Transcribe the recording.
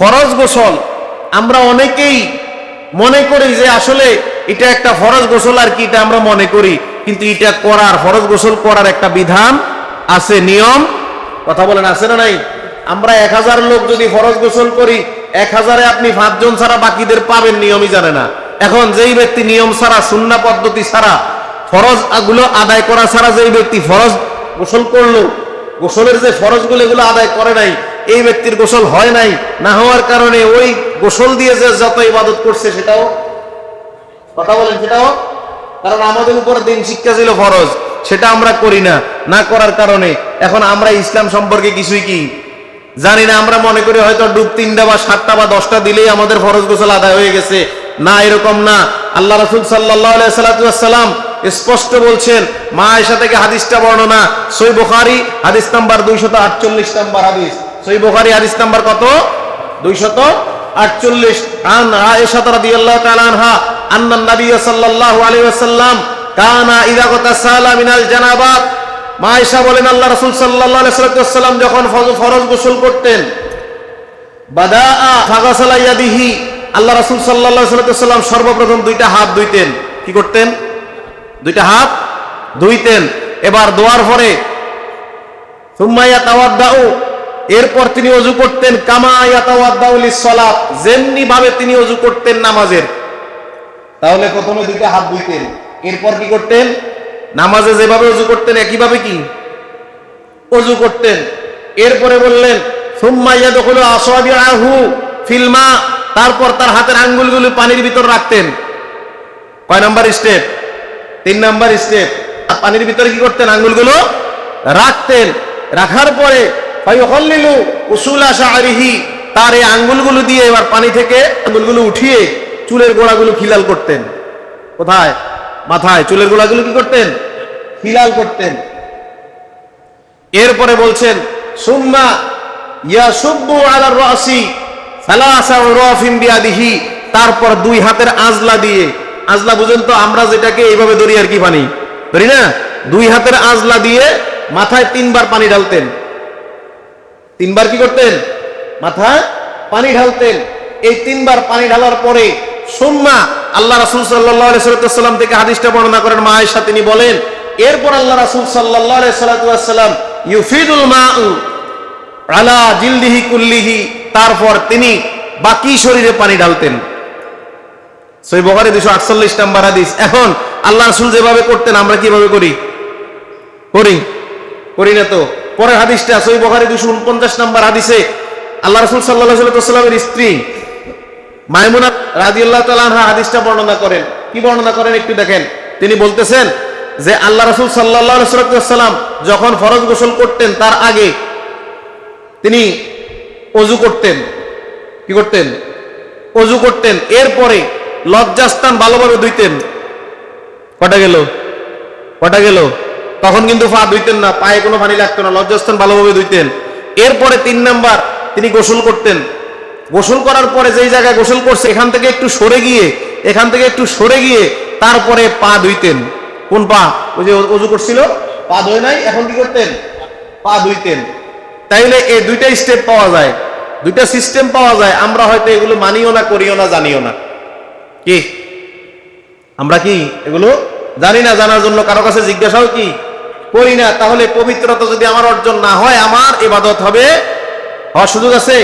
ফরজ গোসল। আমরা অনেকেই মনে করি যে আসলে এটা একটা ফরজ গোসল আর কি, এটা আমরা মনে করি। কিন্তু এটা করার, ফরজ গোসল করার একটা বিধান আছে, নিয়ম। কথা বলেন, আছে না নাই? আমরা এক হাজার লোক যদি ফরজ গোসল করি, এক হাজারে আপনি পাঁচজন ছাড়া বাকিদের পাবেন, নিয়মই জানে না। এখন যেই ব্যক্তি নিয়ম ছাড়া, সুন্না পদ্ধতি ছাড়া ফরজগুলো আদায় করা ছাড়া যেই ব্যক্তি ফরজ গোসল করল, গোসলের যে ফরজগুলো এগুলো আদায় করে নাই এই ব্যক্তির গোসল হয় নাই, না হওয়ার কারণে ওই গোসল দিয়ে যে যত ইবাদত করছে সেটাও, কথা বলেন সেটাও? কারণ আমাদের উপর দিন শিক্ষা ছিল ফরজ, সেটা আমরা করি না না করার কারণে। এখন আমরা ইসলাম সম্পর্কে কিছুই কি? জানি না, আমরা মনে করি হয়তো ডুব তিনটা বা সাতটা বা দশটা দিলেই আমাদের ফরজ গোসল আদায় হয়ে গেছে। না, এরকম না। আল্লাহ রসুল সাল্লাহ সাল্লাম স্পষ্ট বলছেন, মা আয়সা থেকে হাদিসটা বর্ণনা, সই বুখারি, হাদিস নাম্বার দুইশত আটচল্লিশ নাম্বার হাদিস। সই বুখারি হাদিস নাম্বার কত? দুইশত আটচল্লিশ। আন আয়েশা রাদিয়াল্লাহু তাআলা আনহা, আন্না নবী সাল্লাল্লাহু আলাইহি ওয়াসাল্লাম কানা ইযা গতাসালা মিনাল জানাবাত। মা আয়েশা বলেন, আল্লাহ রাসূল সাল্লাল্লাহু আলাইহি ওয়াসাল্লাম যখন ফরজ গোসল করতেন, বাদাআ ফাগাসালা ইয়াদিহি, আল্লাহ রাসূল সাল্লাল্লাহু আলাইহি ওয়াসাল্লাম সর্বপ্রথম দুইটা হাত ধুইতেন। কি করতেন? দুইটা হাত ধুইতেন। এবার দোয়ার পরে সুম্মাইয়া তাওয়াদ্দাউ এরপর তিনি অজু করতেন কামা ইয়াতাওয়াদ্দাউ লিসসালাত যেমনি ভাবে তিনি অজু করতেন নামাজের। তাহলে প্রথমে দুইটা হাত ধুইতেন। এরপর কি করতেন? নামাজে যেভাবে অজু করতেন, একইভাবে কি? অজু করতেন। এরপরে বললেন, সুম্মা ইয়াদখুলু আসাবিআহু ফিলমা তারপর তার হাতের আঙ্গুলগুলো পানির ভিতর রাখতেন। কয় নাম্বার স্টেপ? তিন নাম্বার স্টেপ। পানির ভিতরে কি করতেন? আঙ্গুলগুলো রাখতেন। রাখার পরে ফায়ুহাল্লিলু উসুলা শাআরিহি, তার এই আঙ্গুলগুলো দিয়ে এবার পানি থেকে আঙ্গুলগুলো উঠিয়ে চুলের গোড়াগুলো খিলাল করতেন। কোথায়? মাথায়। চুলের গোড়াগুলো কি করতেন? খিলাল করতেন। এরপরে বলছেন, সুম্মা ইয়াসুব্বু আলার রাসি সালাসা রাফিন বিয়াদিহি তারপর দুই হাতের আজলা দিয়ে। আজলা বুঝেন তো, আমরা যেটাকে এইভাবে ধরি আর কি পানি। ধরি না? দুই হাতের আজলা দিয়ে মাথায় তিনবার পানি ঢালতেন। তিনবার কি করতেন? মাথায় পানি ঢালতেন। এই তিনবার পানি ঢালার পরে সুম্মা আল্লাহ রাসূল সাল্লাম থেকে হাদিসটা বর্ণনা করেন মা আয়েশা তিনি বলেন, এরপর আল্লাহ রাসূল সাল্লাম ইউফিদুল মাউ আলা জিলদিহি কুল্লিহি। তারপর তিনি বাকি শরীরে পানি ঢালতেন। সই বখারি দুশো আটচল্লিশ নাম্বার হাদিস। এখন আল্লাহ রাসূল যেভাবে করতেন, আমরা কীভাবে করি? করি। করি না তো? পরের হাদিসটা সই বখারি দুশো উনপঞ্চাশ নাম্বার হাদিসে আল্লাহ রসুল সাল্লাহ সাল্লামের স্ত্রী মাইমুনা রাজিউল্লাহ তালাহা হাদিসটা বর্ণনা করেন। কি বর্ণনা করেন একটু দেখেন। তিনি বলতেছেন যে আল্লাহ রসুল সাল্লাহ সাল্লাম যখন ফরজ গোসল করতেন তার আগে তিনি অজু করতেন। কি করতেন? অজু করতেন। এরপরে লজ্জাস্থান ভালোভাবে ধুইতেন। কটা গেল? কটা গেল? তখন কিন্তু পা ধুইতেন না, পায়ে কোনো পানি লাগতো না, লজ্জাস্থান ভালোভাবে ধুইতেন। এরপরে তিন নাম্বার তিনি গোসল করতেন। গোসল করার পরে যেই জায়গায় গোসল করছে, এখান থেকে একটু সরে গিয়ে, এখান থেকে একটু সরে গিয়ে তারপরে পা ধুইতেন। কোন পা? ওই যে অজু করছিল, পা ধুয়ে নাই, এখন কি করতেন? পা ধুইতেন। তাইলে এই দুইটা স্টেপ পাওয়া যায়। দুইটা সিস্টেম পাওয়া যায়, আমরা হয়তো এগুলো মানিও না, করিও না, জানিও না। কি? আমরা কি এগুলো জানি না, জানার জন্য কারও কাছে জিজ্ঞাসাও কি? করি না, তাহলে পবিত্রতা যদি আমার অর্জন না হয়, আমার এবাদত হবে। হওয়ার সুযোগ আছে?